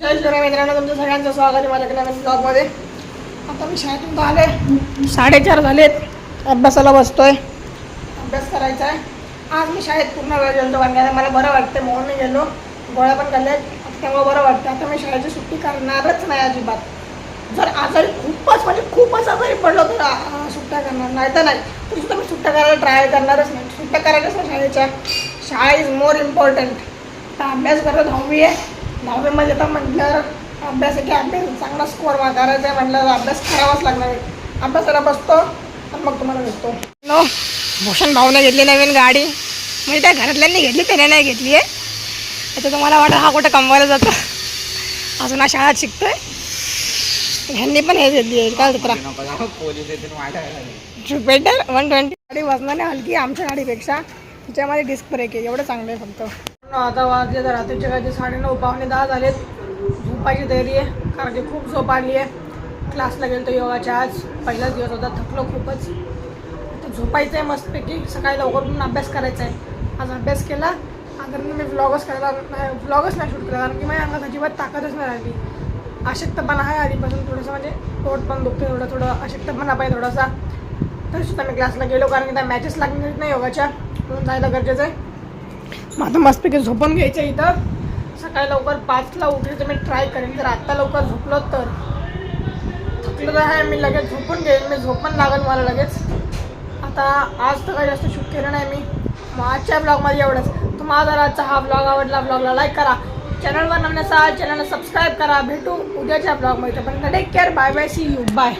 जय मित्रांनो तुमचं सगळ्यांचं स्वागत आहे माझ्या नवीन ब्लॉगमध्ये आता मी शाळेतून आले. साडेचार झालेत. अभ्यासाला बसतोय. अभ्यास करायचा आहे. आज मी शाळेत पूर्ण वेळ गेलो कारण मला बरं वाटतं म्हणून मी गेलो गोळ्या पण खाल्ल्यात. त्यामुळे बरं वाटतं आता मी शाळेची सुट्टी करणारच नाही अजिबात. जर आजारी खूपच म्हणजे खूपच आजारी पडलो तर सुट्ट्या करणार नाही तर नाही. तरी सुद्धा मी सुट्ट्या करायला ट्राय करणारच नाही. सुट्ट्या करायलाच नाही शाळेच्या. शाळा इज मोर इम्पॉर्टंट आता अभ्यास करत हवी आहे. दहावीमध्ये तर म्हटलं अभ्यास की अभ्यास चांगला स्कोअर करायचा आहे म्हटलं अभ्यास करावाच लागणार आहे. अभ्यासाला बसतो आणि मग तुम्हाला भेटतो. नो भूषण भाऊने घेतली नवीन गाडी. म्हणजे त्या घरातल्यांनी घेतली त्याने नाही घेतली आहे. आता तुम्हाला वाटतं हा कुठं कमवायला जातो. अजून हा शाळेत शिकतोय. ह्यांनी पण हे घेतली आहे काय जत्रा वन ट्वेंटी. गाडी वजनाने हलकी आमच्या गाडीपेक्षा. तिच्यामध्ये डिस्क ब्रेक आहे एवढं चांगलं आहे फक्त. आता वाजले तर रात्रीचे काय साडे नऊ पावणे दहा झालेत. झोपायची तयारी आहे कारण की खूप झोप आली आहे. क्लासला गेलो योगाच्या आज. पहिलाच दिवस होता थकलो खूपच. तर झोपायचं आहे मस्तपैकी. सकाळी लवकर म्हणून अभ्यास करायचा आहे आज अभ्यास केला. आता मी व्लॉगच करायला नाही व्लॉगच नाही शूट केला कारण की माझ्या अंगात अजिबात ताकदच नाही राहिली. अशक्तपणा आहे आधीपासून थोडंसं म्हणजे पोट पण दुखते थोडं थोडं अशक्तपणा पाहिजे थोडासा. तरी सुद्धा मी क्लासला गेलो कारण की त्या मॅचेस लागणार नाही योगाच्या. म्हणून जायला गरजेचं आहे. माझं मस्तपैकी झोपून घ्यायचं इथं. सकाळी लवकर पाचला उठली तर मी ट्राय करेन जर आत्ता लवकर झोपलो तर. थकलं तर आहे मी लगेच झोपून घेईन. मी झोप लागेल मला लगेच. आता आज तर काही जास्त शूट केलं नाही मी. मग आजच्या ब्लॉगमध्ये एवढंच. तुम्हाला जर आजचा हा ब्लॉग आवडला ब्लॉगला लाईक करा. चॅनलवर नवीन असाल चॅनलला सबस्क्राईब करा. भेटू उद्याच्या ब्लॉगमध्ये पण take care bye bye see you bye